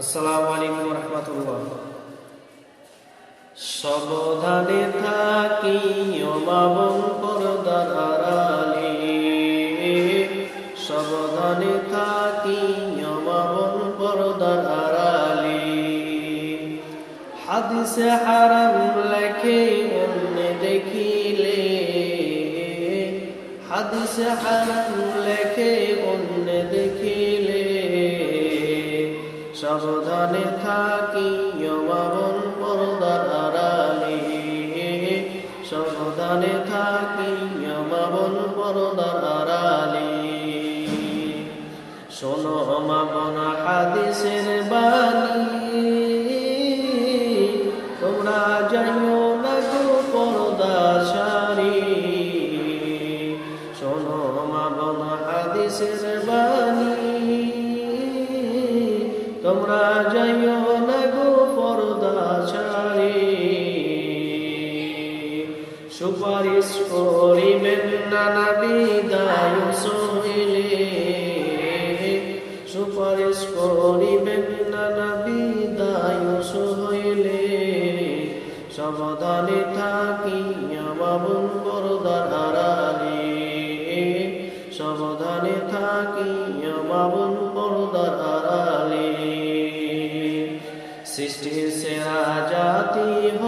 আসসালামু আলাইকুম রহমতুল্লাহ সাবধানে থাকি অমাবন পর্দার আড়ালে। সাবধানে থাকি অমাবন পর্দার হাদিসে হারাম লেখে, অন্য দেখিলে। হাদিসে হারাম লেখে সাবধানে থাকি অমাবন পর্দার আড়ালে। সাবধানে থাকি অমাবন পর্দার আড়ালে। শোনো অমাবন হাদিসের বাণী। তোমরা জানো না গো পর্দা সারি। শোনো অমাবন বাণী। সুপারিশ করিবেন নানা বিদায় সহিলে। সুপারিশ করিবেন নানা বিদায় সহিলে। সাবধানে থাকি আমাবন পর্দার সাবধানে থাকি আমাবন পর্দার আড়ালে। সৃষ্টির সেরা জাতি হইয়া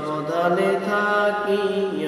সাবধানে থাকি। আমাবন পর্দার আড়ালে